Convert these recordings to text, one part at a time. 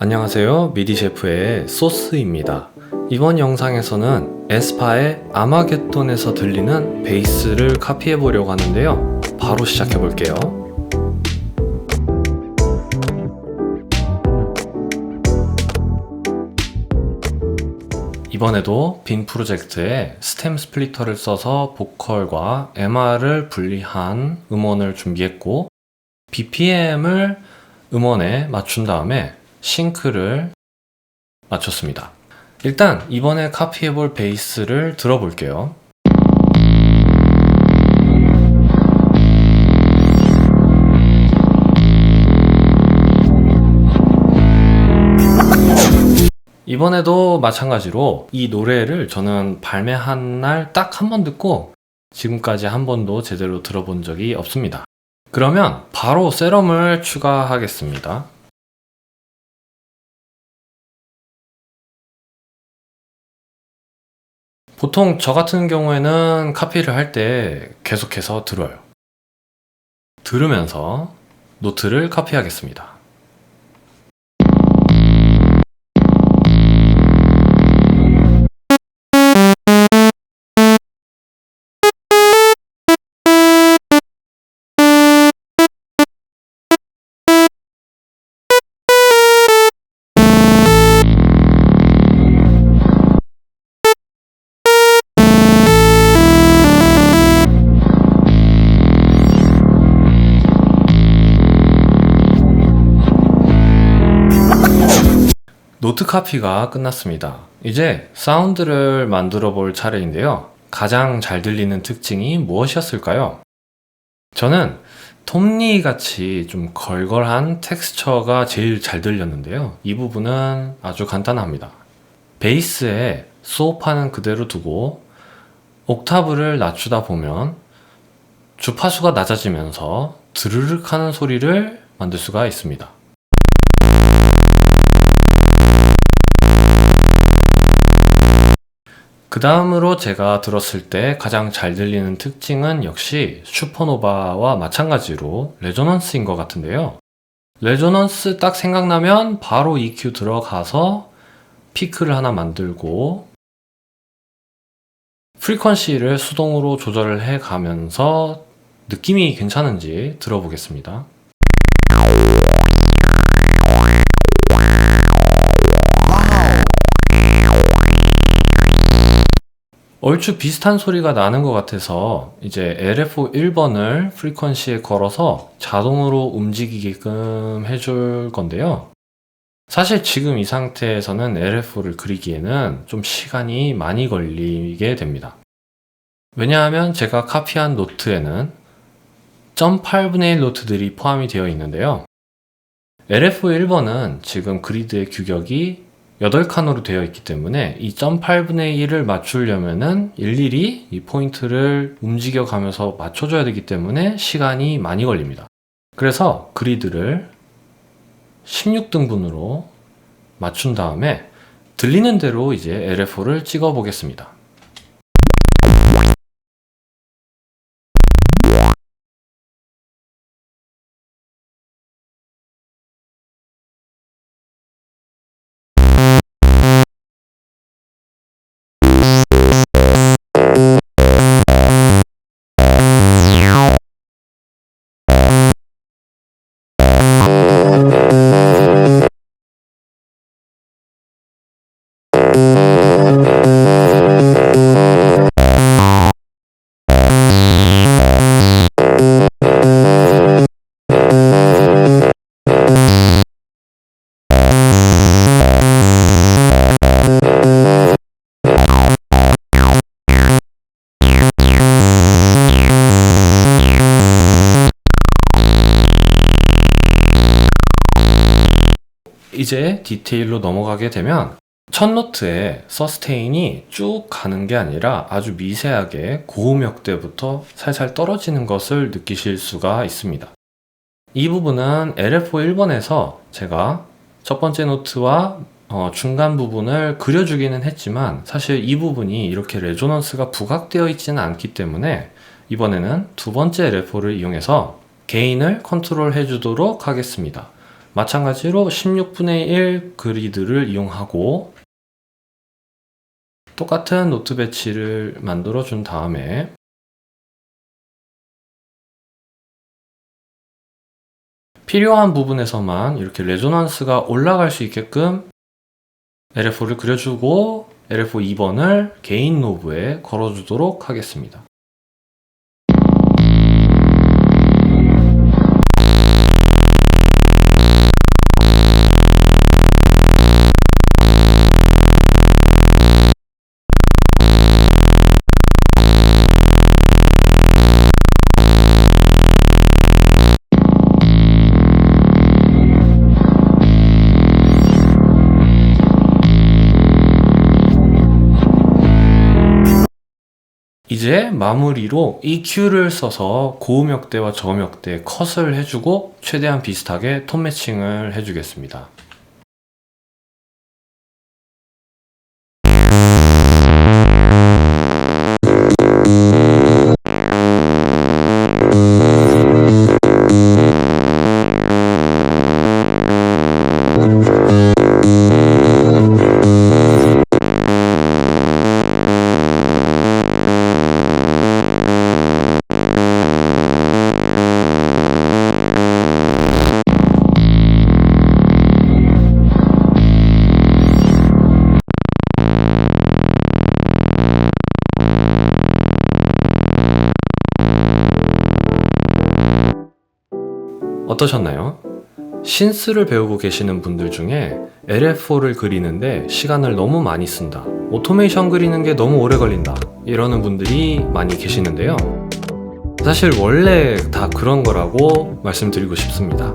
안녕하세요. 미디 셰프의 소스입니다. 이번 영상에서는 에스파의 아마겟돈에서 들리는 베이스를 카피해 보려고 하는데요. 바로 시작해 볼게요. 이번에도 빈 프로젝트에 스템 스플리터를 써서 보컬과 MR을 분리한 음원을 준비했고 BPM을 음원에 맞춘 다음에 싱크를 맞췄습니다. 일단 이번에 카피해볼 베이스를 들어볼게요. 이번에도 마찬가지로 이 노래를 저는 발매한 날 딱 한 번 듣고 지금까지 한 번도 제대로 들어본 적이 없습니다. 그러면 바로 세럼을 추가하겠습니다. 보통 저 같은 경우에는 카피를 할 때 계속해서 들어요. 들으면서 노트를 카피하겠습니다. 노트 카피가 끝났습니다. 이제 사운드를 만들어 볼 차례인데요. 가장 잘 들리는 특징이 무엇이었을까요? 저는 톱니 같이 좀 걸걸한 텍스처가 제일 잘 들렸는데요. 이 부분은 아주 간단합니다. 베이스에 수업하는 그대로 두고 옥타브를 낮추다 보면 주파수가 낮아지면서 드르륵 하는 소리를 만들 수가 있습니다. 그 다음으로 제가 들었을 때 가장 잘 들리는 특징은 역시 슈퍼노바와 마찬가지로 레조넌스인 것 같은데요. 레조넌스 딱 생각나면 바로 EQ 들어가서 피크를 하나 만들고 프리퀀시를 수동으로 조절을 해 가면서 느낌이 괜찮은지 들어보겠습니다. 얼추 비슷한 소리가 나는 것 같아서 이제 LFO 1번을 프리퀀시에 걸어서 자동으로 움직이게끔 해줄 건데요. 사실 지금 이 상태에서는 LFO를 그리기에는 좀 시간이 많이 걸리게 됩니다. 왜냐하면 제가 카피한 노트에는 0.8분의 1 노트들이 포함이 되어 있는데요. LFO 1번은 지금 그리드의 규격이 8칸으로 되어 있기 때문에 이 0.8분의 1을 맞추려면은 일일이 이 포인트를 움직여 가면서 맞춰줘야 되기 때문에 시간이 많이 걸립니다. 그래서 그리드를 16등분으로 맞춘 다음에 들리는 대로 이제 LFO를 찍어 보겠습니다. 이제 디테일로 넘어가게 되면 첫 노트에 서스테인이 쭉 가는 게 아니라 아주 미세하게 고음역대부터 살살 떨어지는 것을 느끼실 수가 있습니다. 이 부분은 LFO 1번에서 제가 첫 번째 노트와 어, 중간 부분을 그려주기는 했지만 사실 이 부분이 이렇게 레조넌스가 부각되어 있지는 않기 때문에 이번에는 두 번째 LFO를 이용해서 게인을 컨트롤 해주도록 하겠습니다. 마찬가지로 16분의 1 그리드를 이용하고 똑같은 노트 배치를 만들어 준 다음에 필요한 부분에서만 이렇게 레조넌스가 올라갈 수 있게끔 LFO를 그려주고 LFO 2번을 개인 노브에 걸어주도록 하겠습니다. 이제 마무리로 EQ를 써서 고음역대와 저음역대 컷을 해주고 최대한 비슷하게 톤 매칭을 해주겠습니다. 어떠셨나요? 신스를 배우고 계시는 분들 중에 LF4를 그리는데 시간을 너무 많이 쓴다. 오토메이션 그리는 게 너무 오래 걸린다. 이러는 분들이 많이 계시는데요. 사실 원래 다 그런 거라고 말씀드리고 싶습니다.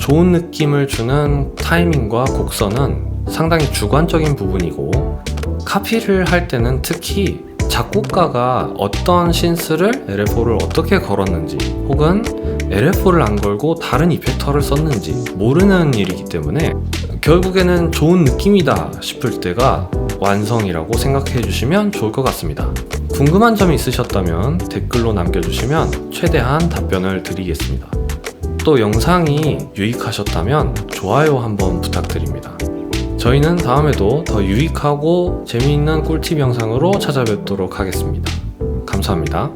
좋은 느낌을 주는 타이밍과 곡선은 상당히 주관적인 부분이고 카피를 할 때는 특히 작곡가가 어떤 신스를 LF4를 어떻게 걸었는지 혹은 LF4를 안 걸고 다른 이펙터를 썼는지 모르는 일이기 때문에 결국에는 좋은 느낌이다 싶을 때가 완성이라고 생각해 주시면 좋을 것 같습니다. 궁금한 점이 있으셨다면 댓글로 남겨주시면 최대한 답변을 드리겠습니다. 또 영상이 유익하셨다면 좋아요 한번 부탁드립니다. 저희는 다음에도 더 유익하고 재미있는 꿀팁 영상으로 찾아뵙도록 하겠습니다. 감사합니다.